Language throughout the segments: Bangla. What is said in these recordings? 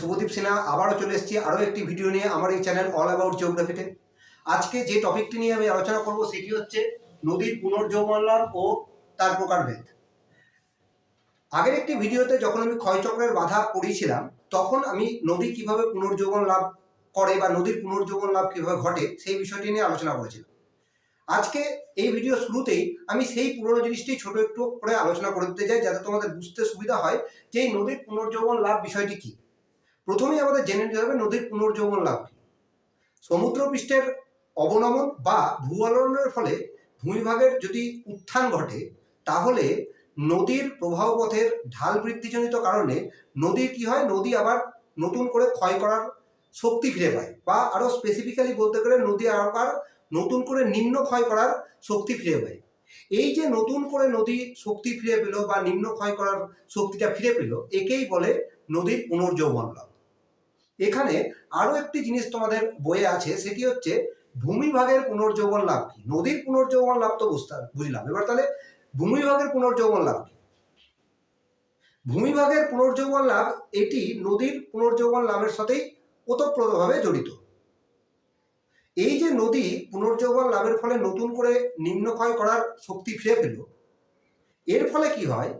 শুভদীপ সিনহা আবারও চলে এসেছি। আরও একটি ভিডিও নিয়ে আমার এই চ্যানেল অল অ্যাবাউট জিওগ্রাফিতে আজকে যে টপিকটি নিয়ে আমি আলোচনা করব সেটি হচ্ছে নদীর পুনর্জৌবন লাভ ও তার প্রকারভেদ। আগের একটি ভিডিওতে যখন আমি ক্ষয়চক্রের বাধা পড়িয়েছিলাম, তখন আমি নদী কীভাবে পুনর্জৌবন লাভ করে বা নদীর পুনর্জৌবন লাভ কীভাবে ঘটে সেই বিষয়টি নিয়ে আলোচনা করেছিলাম। আজকে এই ভিডিও শুরুতেই আমি সেই পুরনো জিনিসটি ছোট একটু করে আলোচনা করে দিতে চাই, যাতে তোমাদের বুঝতে সুবিধা হয় যে এই নদীর পুনর্জৌবন লাভ বিষয়টি কি। প্রথমেই আমাদের জেনে নিতে হবে নদীর পুনর্জৌবন লাভ কি। সমুদ্রপৃষ্ঠের অবনমন বা ভূআলোড়নের ফলে ভূমিভাগের যদি উত্থান ঘটে, তাহলে নদীর প্রবাহপথের ঢাল বৃদ্ধিজনিত কারণে নদীর কি হয়, নদী আবার নতুন করে ক্ষয় করার শক্তি ফিরে পায় বা আরও স্পেসিফিক্যালি বলতে গেলে নদী আবার নতুন করে নিম্ন ক্ষয় করার শক্তি ফিরে পায়। এই যে নতুন করে নদী শক্তি ফিরে পেল বা নিম্ন ক্ষয় করার শক্তিটা ফিরে পেল, একেই বলে নদীর পুনর্যৌবন লাভ। এখানে আরও একটি জিনিস তোমাদের বইয়ে আছে, সেটি হচ্ছে ভূমিভাগের পুনর্যৌবন লাভ কি? নদীর পুনর্যৌবন লাভ তো বুঝতে বুঝলাম। এবার তাহলে ভূমিভাগের পুনর্যৌবন লাভ কি? ভূমিভাগের পুনর্যৌবন লাভ, এটি নদীর পুনর্যৌবন লাভের সাথেই ওতপ্রোতভাবে জড়িত। এই যে নদী পুনর্যৌবন লাভের ফলে নতুন করে নিম্নক্ষয় করার শক্তি ফিরে পেল, এর ফলে কি হয়?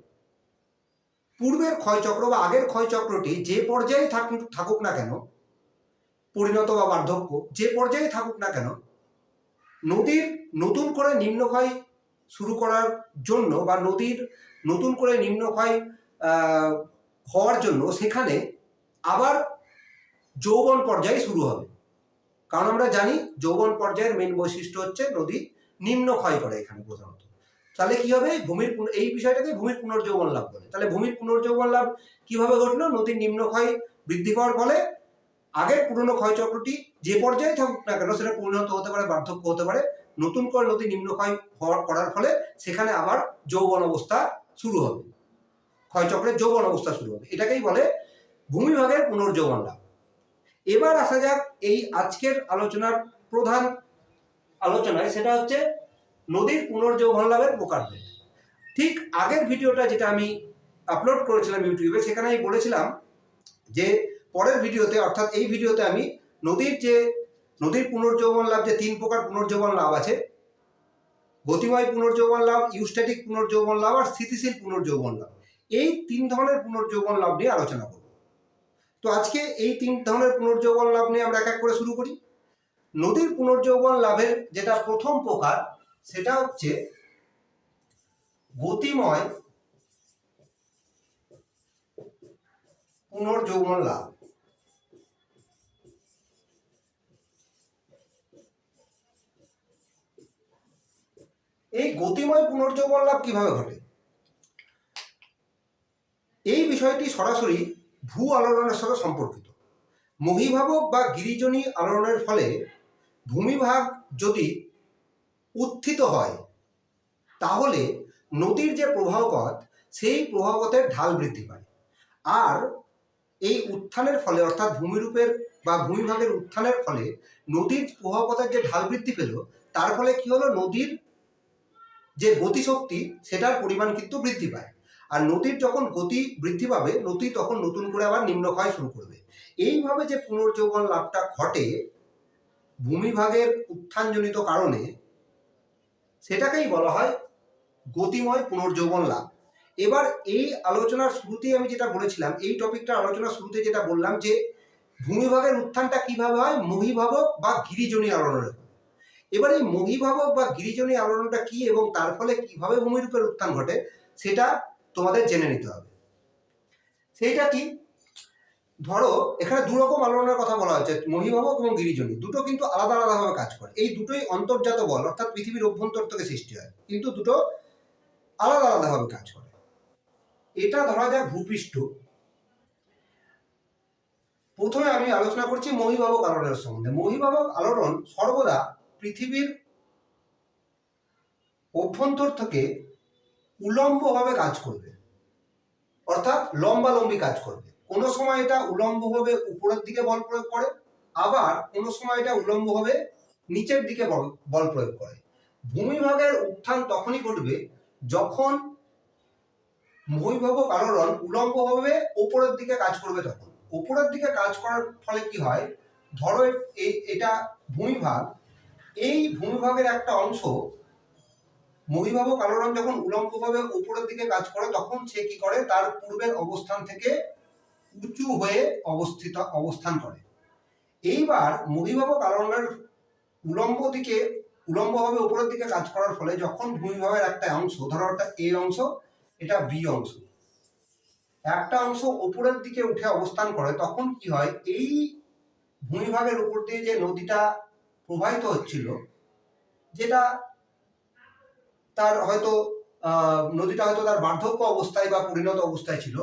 পূর্বের ক্ষয়চক্র বা আগের ক্ষয়চক্রটি যে পর্যায়ে থাকুক থাকুক না কেন, পরিণত বা বার্ধক্য, যে পর্যায়ে থাকুক না কেন, নদীর নতুন করে নিম্নক্ষয় শুরু করার জন্য বা নদীর নতুন করে নিম্নক্ষয় হওয়ার জন্য সেখানে আবার যৌবন পর্যায়ে শুরু হবে। কারণ আমরা জানি যৌবন পর্যায়ের মেন বৈশিষ্ট্য হচ্ছে নদী নিম্ন ক্ষয় করে এখানে প্রধানত। তাহলে কি হবে? ভূমির এই বিষয়টাকে ভূমির পুনর্যৌবন লাভ বলে। তাহলে ভূমির পুনর্যৌবন লাভ কীভাবে ঘটলো? নদীর নিম্ন ক্ষয় বৃদ্ধি পাওয়ার ফলে আগের পুরনো ক্ষয়চক্রটি যে পর্যায়ে থাকুক না কেন, সেটা পরিণত হতে পারে, বার্ধক্য হতে পারে। নতুন করে নদী নিম্ন ক্ষয় করার ফলে সেখানে আবার যৌবন অবস্থা শুরু হবে। ক্ষয়চক্রের যৌবন অবস্থা শুরু হবে। এটাকেই বলে ভূমিভাগের পুনর্যৌবন লাভ। এবার আসা যাক এই আজকের আলোচনার প্রধান আলোচনায়। সেটা হচ্ছে নদীর পুনর্যৌবন লাভের প্রকারভেদ ঠিক আগের ভিডিওটা যেটা আমি আপলোড করেছিলাম ইউটিউবে, সেখানে আমি বলেছিলাম যে পরের ভিডিওতে, অর্থাৎ এই ভিডিওতে আমি নদীর যে, নদীর পুনর্যৌবন লাভ যে তিন প্রকার পুনর্যৌবন লাভ আছে, গতিময় পুনর্যৌবন লাভ ইউস্ট্যাটিক পুনর্যৌবন লাভ আর স্থিতিশীল পুনর্যৌবন লাভ এই তিন ধরনের পুনর্যৌবন লাভ নিয়ে আলোচনা করব। তো আজকে এই তিন ধরনের পুনর্যৌবন লাভ নিয়ে আমরা এক এক করে শুরু করি। নদীর পুনর্যৌবন লাভের যেটা প্রথম প্রকার সেটা হচ্ছে গতিময় পুনর্যৌবন লাভ। এই গতিময় পুনর্যৌবন লাভ কীভাবে ঘটে? এই বিষয়টি সরাসরি ভূ আলোড়নের সাথে সম্পর্কিত। মহিভাবক বা গিরিজনী আলোড়নের ফলে ভূমিভাগ যদি উত্থিত হয়। তাহলে নদীর যে প্রবাহপথ, সেই প্রবাহপথের ঢাল বৃদ্ধি পায়। আর এই উত্থানের ফলে, অর্থাৎ ভূমিরূপের বা ভূমিভাগের উত্থানের ফলে নদীর প্রবাহপথের যে ঢাল বৃদ্ধি পেল, তার ফলে কি হলো? নদীর যে গতিশক্তি, সেটার পরিমাণ কিন্তু বৃদ্ধি পায়। আর নদীর যখন গতি বৃদ্ধি পাবে, নদী তখন নতুন করে আবার নিম্নক্ষয় শুরু করবে। এইভাবে যে পুনর্যৌবন লাভটা ঘটে, ভূমিভাগের উত্থানজনিত কারণে সেটাকেই বলা হয় গতিময় পুনর্যৌবন লাভ। এবার এই আলোচনার শুরুতেই আমি যেটা বলেছিলাম, এই টপিকটার আলোচনার শুরুতে যেটা বললাম যে, ভূমিভাগের উত্থানটা কীভাবে হয়? মহিভাবক বা গিরিজনী আলোড়নের। এবার এই মহিভাবক বা গিরিজনী আলোড়নটা কি এবং তার ফলে কীভাবে ভূমিরূপের উত্থান ঘটে, সেটা তোমাদের জেনে নিতে হবে। সেইটা কি? ধরো, এখানে দু রকম আলোড়নের কথা বলা হচ্ছে মহিভাবক এবং গিরিজনী দুটো কিন্তু আলাদা আলাদাভাবে কাজ করে। এই দুটোই অন্তর্জাত বল, অর্থাৎ পৃথিবীর অভ্যন্তর থেকে সৃষ্টি হয়। কিন্তু দুটো আলাদা আলাদাভাবে কাজ করে। এটা ধরা যায় ভূপৃষ্ঠ। প্রথমে আমি আলোচনা করছি মহিভাবক আলোড়নের সম্বন্ধে। মহিভাবক আলোড়ন সর্বদা পৃথিবীর অভ্যন্তর থেকে উলম্বভাবে কাজ করবে। অর্থাৎ লম্বালম্বি কাজ করবে। কোনো সময় এটা উলম্বভাবে উপরের দিকে বল প্রয়োগ করে, আবার কোনো সময় এটা উলম্বভাবে নিচের দিকে বল- প্রয়োগ করে। ভূমিভাগের উত্থান তখনই ঘটবে যখন মহিভাবক আলোড়ন উলম্বভাবে ওপরের দিকে কাজ করবে তখন। ওপরের দিকে কাজ করার ফলে কি হয়? ধরো এটা ভূমিভাগ, এই ভূমিভাগের একটা অংশ মহিভাবক আলোড়ন যখন উলম্বভাবে উপরের দিকে কাজ করে, তখন সে কি করে? তার পূর্বের অবস্থান থেকে উঁচু হয়ে অবস্থিত, অবস্থান করে। এইবার মহিভাবক আলোড়নের উলম্ব দিকে, উলম্বভাবে উপরের দিকে কাজ করার ফলে যখন ভূমিভাবের একটা অংশ, ধরো একটা এ অংশ, এটা বি অংশ, একটা অংশ উপরের দিকে উঠে অবস্থান করে, তখন কি হয়, এই ভূমিভাগের উপর দিয়ে যে নদীটা প্রবাহিত হচ্ছিল, যেটা তার হয়তো নদীটা হয়তো তার বার্ধক্য অবস্থায় বা পরিণত অবস্থায় ছিল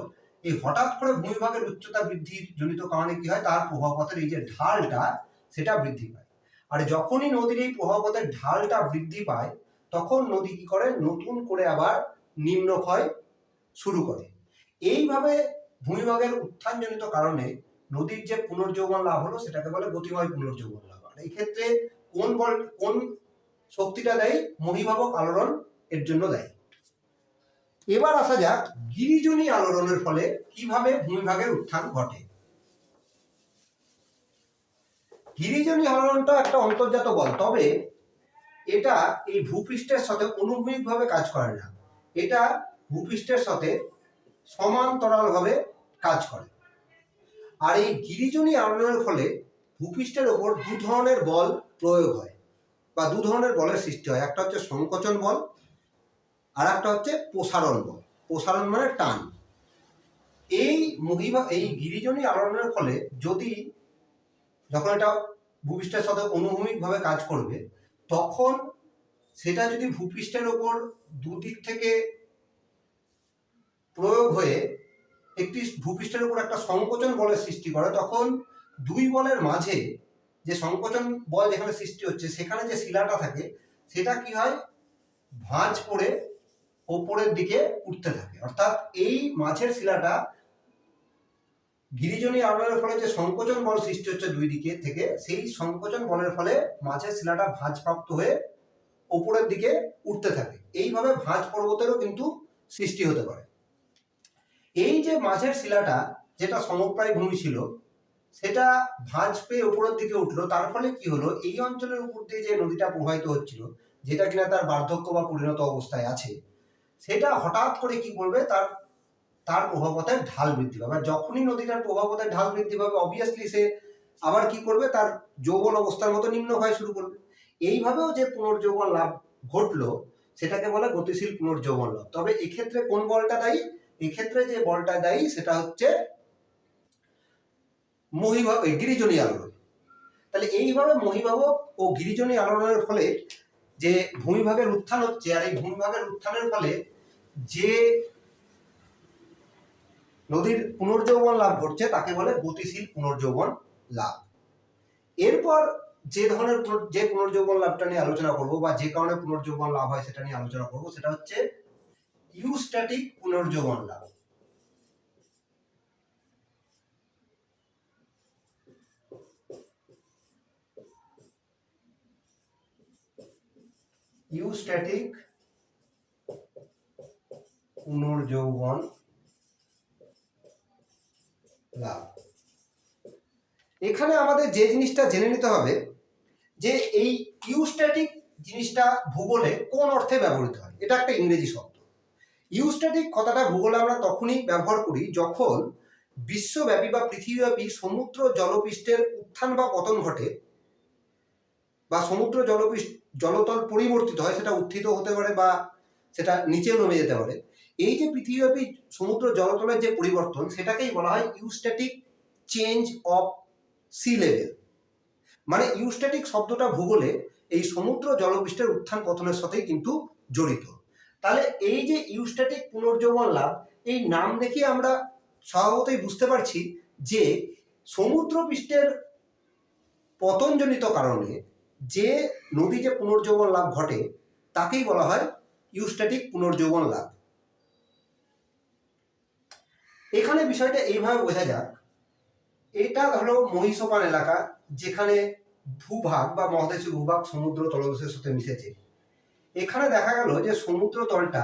এই হঠাৎ করে ভূমিভাগের উচ্চতা বৃদ্ধির জনিত কারণে কি হয়? তার প্রভাবপথের এই যে ঢালটা, সেটা বৃদ্ধি পায়। আর যখনই নদীর এই প্রভাবপথের ঢালটা বৃদ্ধি পায়, তখন নদী কি করে? নতুন করে আবার নিম্নক্ষয় শুরু করে। এইভাবে ভূমিভাগের উত্থানজনিত কারণে নদীর যে পুনর্যৌবন লাভ হলো, সেটাকে বলে গতিময় পুনর্যৌবন লাভ। আর এই ক্ষেত্রে কোন বল, কোন শক্তিটা দেয়? মহিভাবক আলোড়ন এর জন্য দেয়। এবার আসা যাক গিরিজনী আলোড়নের ফলে কীভাবে ভূমিভাগের উত্থান ঘটে। গিরিজনী আলোড়নটা একটা অন্তর্জাত বল, তবে এটা এই ভূপৃষ্ঠের সাথে অনুভূমিকভাবে কাজ করে না। এটা ভূপৃষ্ঠের সাথে সমান্তরালভাবে কাজ করে। আর এই গিরিজনী আলোড়নের ফলে ভূপৃষ্ঠের ওপর দু ধরনের বল প্রয়োগ হয়, বা দু ধরনের বলের সৃষ্টি হয়। একটা হচ্ছে সংকোচন বল আর একটা হচ্ছে প্রসারণ বল। প্রসারণ মানে টান। এই মহিমা এই গিরিজনী আলোড়নের ফলে যদি যখন এটা ভূপৃষ্ঠের সাথে অনুভূমিকভাবে কাজ করবে, তখন সেটা যদি ভূপৃষ্ঠের ওপর দুদিক থেকে প্রয়োগ হয়ে একটি ভূপৃষ্ঠের উপর একটা সংকোচন বলের সৃষ্টি করে, তখন দুই বলের মাঝে যে সংকোচন বল যেখানে সৃষ্টি হচ্ছে, সেখানে যে শিলাটা থাকে, সেটা কি হয়? ভাঁজ পড়ে ওপরের দিকে উঠতে থাকে। অর্থাৎ এই মাছের শিলাটা গিরিজনী আলোড়নের ফলে যে সংকোচন বল সৃষ্টি হচ্ছে দুই দিকে থেকে, সেই সংকোচন বলের ফলে মাছের শিলাটা ভাঁজপ্রাপ্ত হয়ে ওপরের দিকে উঠতে থাকে। এইভাবে ভাঁজ পর্বতেরও কিন্তু সৃষ্টি হতে পারে। এই যে মাছের শিলাটা, যেটা সমপ্রায় ভূমি ছিল, সেটা ভাঁজ পেয়ে উপরের দিকে উঠল। তার ফলে কি হলো? এই অঞ্চলের উপর দিয়ে যে নদীটা প্রবাহিত হচ্ছিল, যেটা কিনা তার বার্ধক্য বা পরিণত অবস্থায় আছে সেটা হঠাৎ করে কি করবে তার তার প্রভাবতের ঢাল বৃদ্ধি পাবে। আর যখনই নদীটার প্রভাবতের ঢাল বৃদ্ধি পাবে অবভিয়াসলি সে আবার কি করবে? তার যৌবন অবস্থার মতো নিম্ন হয় শুরু করবে। এইভাবেও যে পুনর্যৌবন লাভ ঘটলো, সেটাকে বলে গতিশীল পুনর্যৌবন লাভ। তবে এক্ষেত্রে কোন বলটা দায়ী? এক্ষেত্রে যে বলটা দায়ী, সেটা হচ্ছে মহিভাব গিরিজনী আলোড়ন। তাহলে এইভাবে মহিভাবক ও গিরিজনী আলোড়নের ফলে যে ভূমিভাগের উত্থান হচ্ছে আর এই ভূমিভাগের উত্থানের ফলে যে নদীর পুনর্যৌবন লাভ ঘটছে, তাকে বলে গতিশীল পুনর্যৌবন লাভ। এরপর যে ধরনের যে পুনর্যৌবন লাভটা নিয়ে আলোচনা করব বা যে কারণে পুনর্যৌবন লাভ হয় সেটা নিয়ে আলোচনা করব, সেটা হচ্ছে ইউস্ট্যাটিক পুনর্যৌবন লাভ। ইউস্ট্যাটিক পুনর্যৌবন লাভ। এখানে আমাদের যে জিনিসটা জেনে নিতে হবে, যে এই ইউস্ট্যাটিক জিনিসটা ভূগোলে কোন অর্থে ব্যবহৃত হয়? এটা একটা ইংরেজি শব্দ। ইউস্ট্যাটিক কথাটা ভূগোলে আমরা তখনই ব্যবহার করি যখন বিশ্বব্যাপী বা পৃথিবীব্যাপী সমুদ্র জলপৃষ্ঠের উত্থান বা পতন ঘটে বা সমুদ্র জলপৃষ্ঠ জলতল পরিবর্তিত হয়, সেটা উত্থিত হতে পারে বা সেটা নিচে নেমে যেতে পারে। এই যে পৃথিবীব্যাপী সমুদ্র জলতলের যে পরিবর্তন, সেটাকেই বলা হয় eustatic change of sea level. মানে ইউস্ট্যাটিক শব্দটা ভূগোলে এই সমুদ্র জলপৃষ্ঠের উত্থান পতনের সাথেই কিন্তু জড়িত। তাহলে এই যে ইউস্ট্যাটিক পুনর্যৌবন লাভ, এই নাম দেখে আমরা স্বভাবতই বুঝতে পারছি যে সমুদ্র পৃষ্ঠের পতনজনিত কারণে যে নদী যে পুনর্যৌবন লাভ ঘটে, তাকেই বলা হয় ইউস্ট্যাটিক পুনর্যৌবন লাভ। এখানে বিষয়টা এইভাবে বোঝা যাক, এটা ধরো মহিষোপান এলাকা, যেখানে ভূভাগ বা মহাদেশীয় ভূভাগ সমুদ্র তলদেশের সাথে মিশেছে। এখানে দেখা গেল যে সমুদ্র তলটা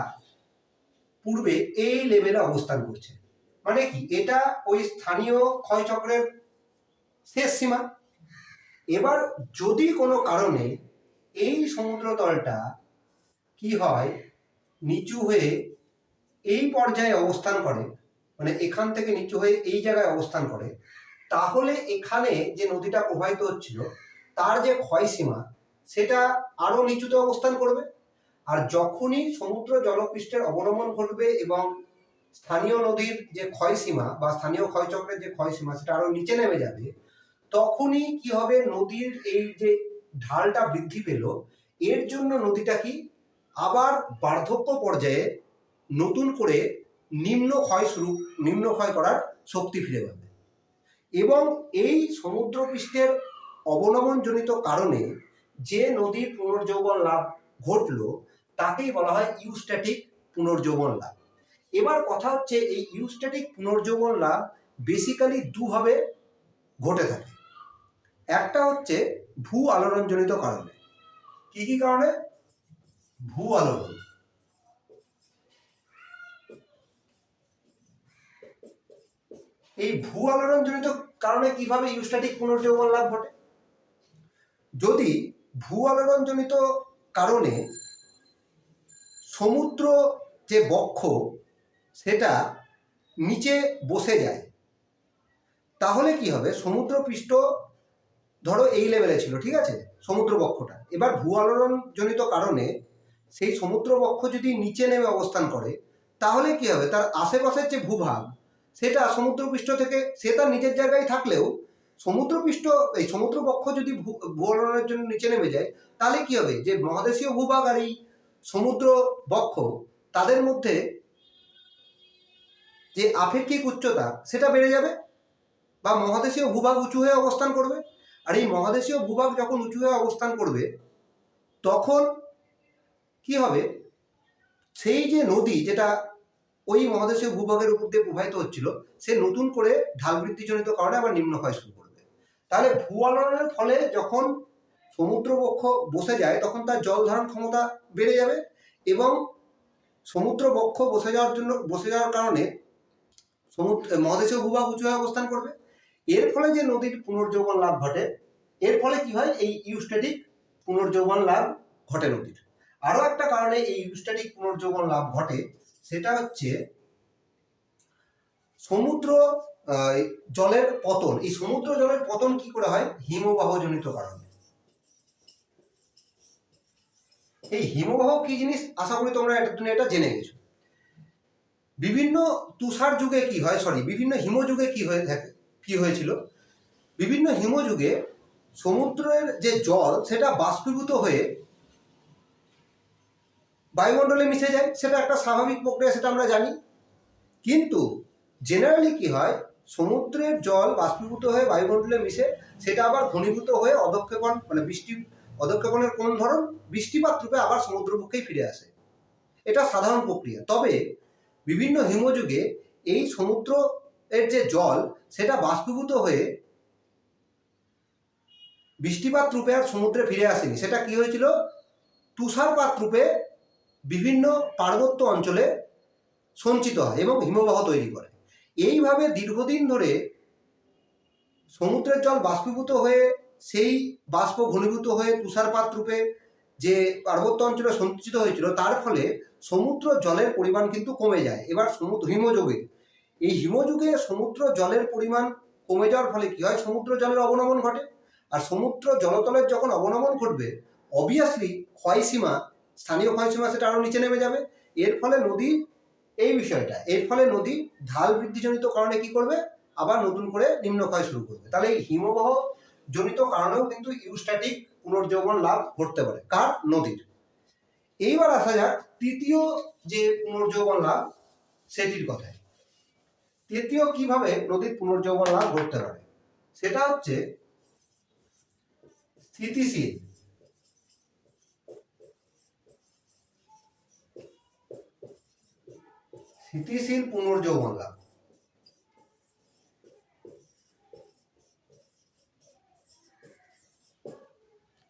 পূর্বে এই লেভেলে অবস্থান করছে। মানে কি? এটা ওই স্থানীয় ক্ষয়চক্রের শেষ সীমা। এবার যদি কোনো কারণে এই সমুদ্র তলটা কি হয়, নিচু হয়ে এই পর্যায়ে অবস্থান করে মানে এখান থেকে নিচু হয়ে এই জায়গায় অবস্থান করে, তাহলে এখানে যে নদীটা প্রবাহিত হচ্ছিল, তার যে ক্ষয়সীমা সেটা আরও নিচুতে অবস্থান করবে। আর যখনই সমুদ্র জলপৃষ্ঠের অবলম্বন ঘটবে এবং স্থানীয় নদীর যে ক্ষয়সীমা বা স্থানীয় ক্ষয়চক্রের যে ক্ষয়সীমা সেটা আরও নিচে নেমে যাবে তখনই কি হবে? নদীর এই যে ঢালটা বৃদ্ধি পেল, এর জন্য নদীটা কি আবার বার্ধক্য পর্যায়ে নতুন করে নিম্ন ক্ষয় শুরু, নিম্ন ক্ষয় করার শক্তি ফিরে পাবে। এবং এই সমুদ্রপৃষ্ঠের অবনমনজনিত কারণে যে নদীর পুনর্যৌবন লাভ ঘটলো, তাকেই বলা হয় ইউস্ট্যাটিক পুনর্যৌবন লাভ। এবার কথা হচ্ছে, এই ইউস্ট্যাটিক পুনর্যৌবন লাভ বেসিক্যালি দুভাবে ঘটে থাকে। একটা হচ্ছে ভূ আলোড়নজনিত কারণে। কি কি কারণে? ভূ আলোড়ন। এই ভূ আলোড়নজনিত কারণে কীভাবে ইউস্ট্যাটিক পুনর্যৌবন লাভ ঘটে? যদি ভূ আলোড়নজনিত কারণে সমুদ্র যে বক্ষ, সেটা নিচে বসে যায়, তাহলে কি হবে? সমুদ্র পৃষ্ঠ ধরো এই লেভেলে ছিল, ঠিক আছে? সমুদ্র বক্ষটা এবার ভূ আলোড়নজনিত কারণে সেই সমুদ্র বক্ষ যদি নিচে নেমে অবস্থান করে, তাহলে কি হবে? তার আশেপাশের যে ভূভাগ, সেটা সমুদ্রপৃষ্ঠ থেকে, সে তার নিজের জায়গায় থাকলেও সমুদ্রপৃষ্ঠ, এই সমুদ্র বক্ষ যদি ভূ- ভূগোলনের জন্য নিচে নেমে যায়, তাহলে কি হবে? যে মহাদেশীয় ভূভাগ আর এই সমুদ্র বক্ষ তাদের মধ্যে যে আপেক্ষিক উচ্চতা, সেটা বেড়ে যাবে? বা মহাদেশীয় ভূভাগ উঁচু হয়ে অবস্থান করবে? আর এই মহাদেশীয় ভূভাগ যখন উঁচু হয়ে অবস্থান করবে, তখন কি হবে? সেই যে নদী যেটা ওই মহাদেশীয় ভূভাগের উপর দিয়ে প্রবাহিত হচ্ছিল, সে নতুন করে ঢাল বৃদ্ধিজনিত কারণে আবার নিম্ন ক্ষয় শুরু করবে। তাহলে ভূ আলোড়নের ফলে যখন সমুদ্রবক্ষ বসে যায়, তখন তার জল ধারণ ক্ষমতা বেড়ে যাবে এবং সমুদ্র বক্ষ বসে যাওয়ার জন্য, বসে যাওয়ার কারণে সমুদ্র, মহাদেশীয় ভূভাগ উঁচু হয়ে অবস্থান করবে। এর ফলে যে নদীর পুনর্যৌবন লাভ ঘটে, এর ফলে কি হয়? এই ইউস্ট্যাটিক পুনর্যৌবন লাভ ঘটে নদীর। আরও একটা কারণে এই ইউস্ট্যাটিক পুনর্যৌবন লাভ ঘটে, সেটা হচ্ছে সমুদ্র জলের পতন। এই সমুদ্র জলের পতন কি করে হয়? হিমবাহজনিত কারণে। এই হিমবাহ কি জিনিস? আশা করি তোমরা এটা তুমি এটা জেনে গেছো। বিভিন্ন তুষার যুগে কি হয়? সরি বিভিন্ন হিমযুগে কি হয়ে থাকে? কি হয়েছিল? বিভিন্ন হিমযুগে সমুদ্রের যে জল, সেটা বাষ্পীভূত হয়ে বায়ুমণ্ডলে মিশে যায়। সেটা একটা স্বাভাবিক প্রক্রিয়া, সেটা আমরা জানি। কিন্তু জেনারেলি কি হয়? সমুদ্রের জল বাষ্পীভূত হয়ে বায়ুমণ্ডলে মিশে, সেটা আবার ঘনীভূত হয়ে অধক্ষেপণ মানে বৃষ্টি, অধক্ষেপণের কোন ধরন? বৃষ্টিপাত রূপে আবার সমুদ্রপক্ষেই ফিরে আসে। এটা সাধারণ প্রক্রিয়া। তবে বিভিন্ন হিমযুগে এই সমুদ্র এর যে জল, সেটা বাষ্পীভূত হয়ে বৃষ্টিপাত রূপে আর সমুদ্রে ফিরে আসেনি। সেটা কি হয়েছিল? তুষারপাত রূপে বিভিন্ন পার্বত্য অঞ্চলে সঞ্চিত হয় এবং হিমবাহ তৈরি করে। এইভাবে দীর্ঘদিন ধরে সমুদ্রের জল বাষ্পীভূত হয়ে, সেই বাষ্প ঘনীভূত হয়ে তুষারপাত রূপে যে পার্বত্য অঞ্চলে সঞ্চিত হয়েছিল, তার ফলে সমুদ্র জলের পরিমাণ কিন্তু কমে যায়। এবার সমুদ্র হিমযুগে এই হিমযুগে সমুদ্র জলের পরিমাণ কমে যাওয়ার ফলে কি হয়? সমুদ্র জলের অবনমন ঘটে। আর সমুদ্র জলতলের যখন অবনমন ঘটবে অবভিয়াসলি ক্ষয়সীমা, স্থানীয় ক্ষয়সীমা সেটা আরও নিচে নেমে যাবে। এর ফলে নদী এই বিষয়টা, এর ফলে নদী ঢাল বৃদ্ধিজনিত কারণে কি করবে? আবার নতুন করে নিম্ন ক্ষয় শুরু করবে। তাহলে এই হিমবাহ জনিত কারণেও কিন্তু ইউস্ট্যাটিক পুনর্যৌবন লাভ ঘটতে পারে। কার? নদীর। এইবার আসা যাক তৃতীয় যে পুনর্যৌবন লাভ, সেটির কথায়। তৃতীয় কীভাবে নদীর পুনর্যৌবন লাভ ঘটতে পারে সেটা হচ্ছে স্থিতিশীল। স্থিতিশীল পুনর্যৌবন লাভ।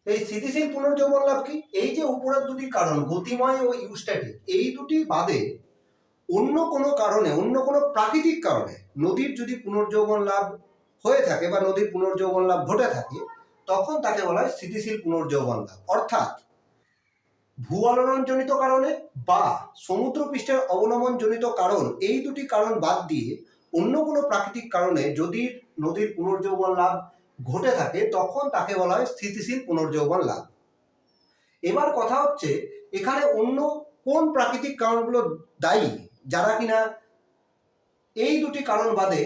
এই স্থিতিশীল পুনর্যৌবন লাভ কি? এই যে উপরের দুটি কারণ, গতিময় ও ইউস্ট্যাটিক, এই দুটি বাদে অন্য কোনো কারণে, অন্য কোনো প্রাকৃতিক কারণে নদীর যদি পুনর্যৌবন লাভ হয়ে থাকে বা নদীর পুনর্যৌবন লাভ ঘটে থাকে, তখন তাকে বলা হয় স্থিতিশীল পুনর্যৌবন লাভ। অর্থাৎ ভূ আলোড়নজনিত কারণে বা সমুদ্রপৃষ্ঠের অবনমনজনিত কারণ, এই দুটি কারণ বাদ দিয়ে অন্য কোনো প্রাকৃতিক কারণে যদি নদীর পুনর্যৌবন লাভ ঘটে থাকে, তখন তাকে বলা হয় স্থিতিশীল পুনর্যৌবন লাভ। এবার কথা হচ্ছে, এখানে অন্য কোন প্রাকৃতিক কারণগুলো দায়ী? যারা কিনা এই দুটি কারণ বাদে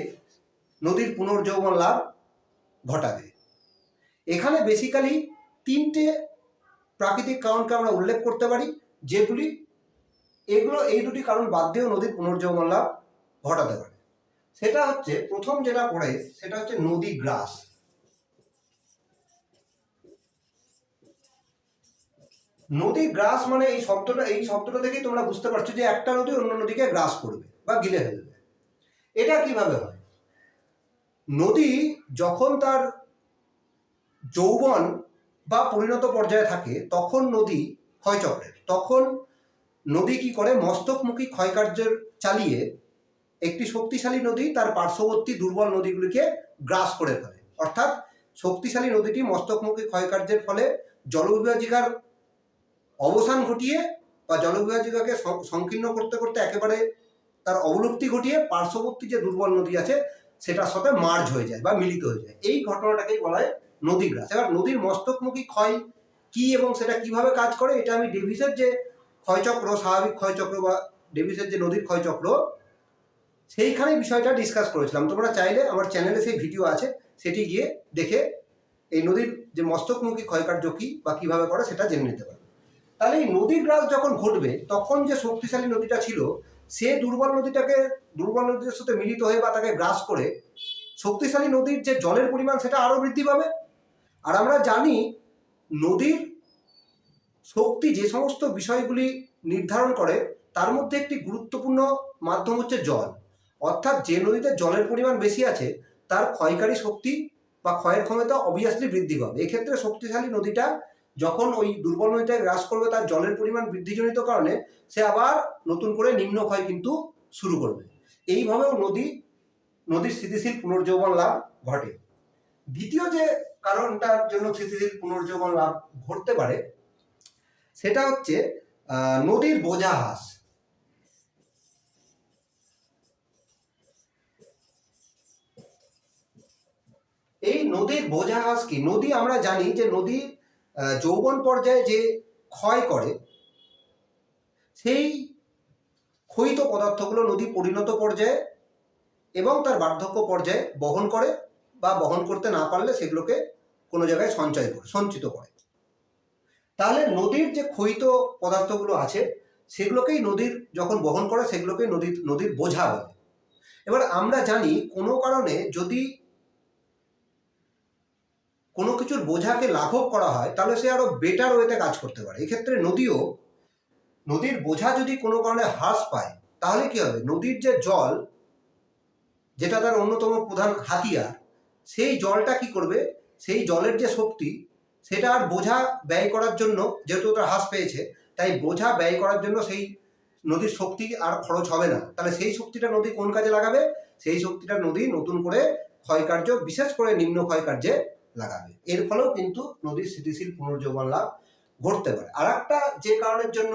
নদীর পুনর্যৌবন লাভ ঘটাবে। এখানে বেসিক্যালি তিনটে প্রাকৃতিক কারণকে আমরা উল্লেখ করতে পারি, যেগুলি এগুলো এই দুটি কারণ বাদ দিয়েও নদীর পুনর্যৌবন লাভ ঘটাতে পারে। সেটা হচ্ছে, প্রথম যেটা পড়ে, সেটা হচ্ছে নদী গ্রাস। নদী গ্রাস মানে এই শব্দটা এই শব্দটা থেকেই তোমরা বুঝতে পারছ যে একটা নদী অন্য নদীকে গ্রাস করবে বা গিলে ফেলবে। এটা কীভাবে হয়? নদী যখন তার যৌবন বা পরিণত পর্যায়ে থাকে, তখন নদী ক্ষয়চক্রের। তখন নদী কি করে? মস্তকমুখী ক্ষয়কার্যের চালিয়ে একটি শক্তিশালী নদী তার পার্শ্ববর্তী দুর্বল নদীগুলিকে গ্রাস করে ফেলে। অর্থাৎ শক্তিশালী নদীটি মস্তকমুখী ক্ষয়কার্যের ফলে জলবিভাজিকার অবসান ঘটিয়ে বা জলবিভাজিকাকে সংকীর্ণ করতে করতে একেবারে তার অবলুপ্তি ঘটিয়ে পার্শ্ববর্তী যে দুর্বল নদী আছে, সেটার সাথে মার্জ হয়ে যায় বা মিলিত হয়ে যায়। এই ঘটনাটাকেই বলা হয় নদীগ্রাস এবার নদীর মস্তকমুখী ক্ষয় কি এবং সেটা কীভাবে কাজ করে, এটা আমি ডেভিসের যে ক্ষয়চক্র, স্বাভাবিক ক্ষয়চক্র বা ডেভিসের যে নদীর ক্ষয়চক্র সেইখানে বিষয়টা ডিসকাস করেছিলাম। তোমরা চাইলে আমার চ্যানেলে সেই ভিডিও আছে, সেটি গিয়ে দেখে এই নদীর যে মস্তকমুখী ক্ষয়কার্য কী বা কীভাবে করে, সেটা জেনে নিতে পারবে তাহলে এই নদীর গ্রাস যখন ঘটবে, তখন যে শক্তিশালী নদীটা ছিল, সে দুর্বল নদীটাকে, দুর্বল নদীর সাথে মিলিত হয়ে বা তাকে গ্রাস করে, শক্তিশালী নদীর যে জলের পরিমাণ, সেটা আরও বৃদ্ধি পাবে। আর আমরা জানি, নদীর শক্তি যে সমস্ত বিষয়গুলি নির্ধারণ করে, তার মধ্যে একটি গুরুত্বপূর্ণ মাধ্যম হচ্ছে জল। অর্থাৎ যে নদীতে জলের পরিমাণ বেশি আছে, তার ক্ষয়কারী শক্তি বা ক্ষয়ের ক্ষমতা অবভিয়াসলি বৃদ্ধি পাবে। এক্ষেত্রে শক্তিশালী নদীটা যখন ওই দুর্বল নদীটাকে গ্রাস করবে, তার জলের পরিমাণ বৃদ্ধিজনিত কারণে সে আবার নতুন করে নিম্ন ক্ষয় কিন্তু শুরু করবে। এইভাবেও নদী, নদীর স্থিতিশীল পুনর্যৌবন লাভ ঘটে। দ্বিতীয় যে কারণটার জন্য স্থিতিশীল পুনর্যৌবন লাভ ঘটতে পারে, সেটা হচ্ছে নদীর বোঝা হ্রাস। এই নদীর বোঝা হ্রাস কি? নদী আমরা জানি যে নদী যৌবন পর্যায়ে যে ক্ষয় করে, সেই ক্ষয়িত পদার্থগুলো নদী পরিণত পর্যায়ে এবং তার বার্ধক্য পর্যায়ে বহন করে বা বহন করতে না পারলে সেগুলোকে কোনো জায়গায় সঞ্চয় করে, সঞ্চিত করে। তাহলে নদীর যে ক্ষয়িত পদার্থগুলো আছে, সেগুলোকেই নদীর যখন বহন করে, সেগুলোকেই নদীর নদীর বোঝা বলে। এবার আমরা জানি কোনো কারণে যদি কোনো কিছুর বোঝাকে লাঘব করা হয়, তাহলে সে আরও বেটার ওয়েতে কাজ করতে পারে। এক্ষেত্রে নদীও, নদীর বোঝা যদি কোনো কারণে হ্রাস পায়, তাহলে কি হবে? নদীর যে জল, যেটা তার অন্যতম প্রধান হাতিয়ার, সেই জলটা কি করবে? সেই জলের যে শক্তি, সেটা আর বোঝা ব্যয় করার জন্য, যেহেতু তার হ্রাস পেয়েছে, তাই বোঝা ব্যয় করার জন্য সেই নদীর শক্তি আর খরচ হবে না। তাহলে সেই শক্তিটা নদী কোন কাজে লাগাবে? সেই শক্তিটা নদী নতুন করে ক্ষয়কার্য, বিশেষ করে নিম্ন ক্ষয়কার্যে লাগাবে। এর ফলেও কিন্তু নদীর স্থিতিশীল পুনর্জীবন লাভ ঘটতে পারে। আর একটা যে কারণের জন্য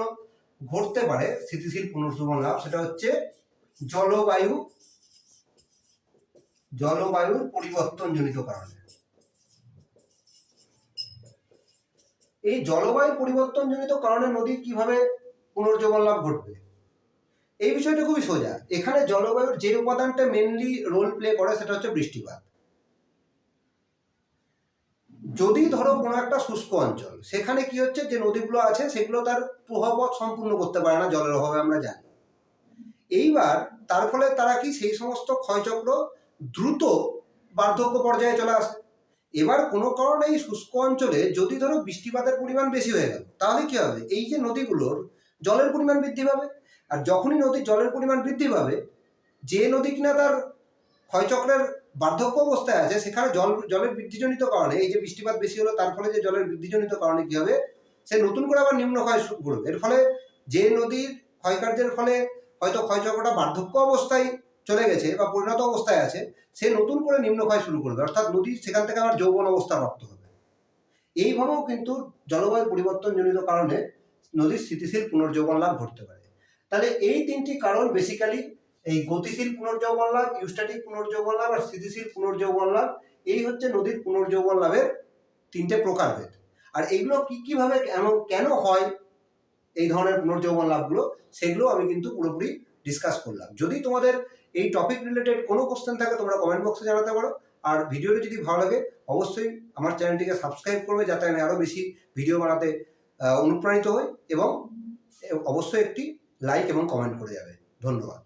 ঘটতে পারে স্থিতিশীল পুনর্জীবন লাভ, সেটা হচ্ছে জলবায়ু, জলবায়ুর পরিবর্তনজনিত কারণে। এই জলবায়ু পরিবর্তনজনিত কারণে নদী কীভাবে পুনর্জীবন লাভ ঘটবে? এই বিষয়টা খুবই সোজা। এখানে জলবায়ুর যে উপাদানটা মেনলি রোল প্লে করে, সেটা হচ্ছে বৃষ্টিপাত। যদি ধরো কোনো একটা শুষ্ক অঞ্চল, সেখানে কি হচ্ছে যে নদীগুলো আছে সেগুলো তার প্রভাবক সম্পূর্ণ করতে পারে না, জলের অভাবে আমরা জানি। এইবার তার ফলে তারা কি সেই সমস্ত ক্ষয়চক্র দ্রুত বার্ধক্য পর্যায়ে চলে আসে। এবার কোনো কারণে এই শুষ্ক অঞ্চলে যদি ধরো বৃষ্টিপাতের পরিমাণ বেশি হয়ে গেল, তাহলে কি হবে? এই যে নদীগুলোর জলের পরিমাণ বৃদ্ধি পাবে। আর যখনই নদীর জলের পরিমাণ বৃদ্ধি পাবে, যে নদী কিনা তার ক্ষয়চক্রের বার্ধক্য অবস্থায় আছে, সেখানে জল, জলের বৃদ্ধিজনিত কারণে, এই যে বৃষ্টিপাত বেশি হলো, তার ফলে যে জলের বৃদ্ধিজনিত কারণে কি হবে? সে নতুন করে আবার নিম্ন ক্ষয় শুরু করবে এর ফলে যে নদীর ক্ষয়কার্যের ফলে হয়তো ক্ষয়চক্রটা বার্ধক্য অবস্থায় চলে গেছে বা পরিণত অবস্থায় আছে, সে নতুন করে নিম্ন নিম্নক্ষয় শুরু করবে। অর্থাৎ নদী সেখান থেকে আবার যৌবন অবস্থা প্রাপ্ত হবে। এইভাবেও কিন্তু জলবায়ু পরিবর্তনজনিত কারণে নদীর স্থিতিশীল পুনর্যৌবন লাভ ঘটতে পারে। তাহলে এই তিনটি কারণ বেসিক্যালি এই গতিশীল পুনর্যৌবন লাভ ইউস্ট্যাটিক পুনর্যৌবন লাভ আর স্থিতিশীল পুনর্যৌবন লাভ, এই হচ্ছে নদীর পুনর্যৌবন লাভের তিনটে প্রকারভেদ আর এইগুলো কি কীভাবে কেন কেন হয় এই ধরনের পুনর্যৌবন লাভগুলো, সেগুলো আমি কিন্তু পুরোপুরি ডিসকাস করলাম। যদি তোমাদের এই টপিক রিলেটেড কোনো কোশ্চেন থাকে, তোমরা কমেন্ট বক্সে জানাতে পারো। আর ভিডিওটি যদি ভালো লাগে, অবশ্যই আমার চ্যানেলটিকে সাবস্ক্রাইব করবে, যাতে আমি আরও বেশি ভিডিও বানাতে অনুপ্রাণিত হই এবং অবশ্যই একটি লাইক এবং কমেন্ট করে যাবে। ধন্যবাদ।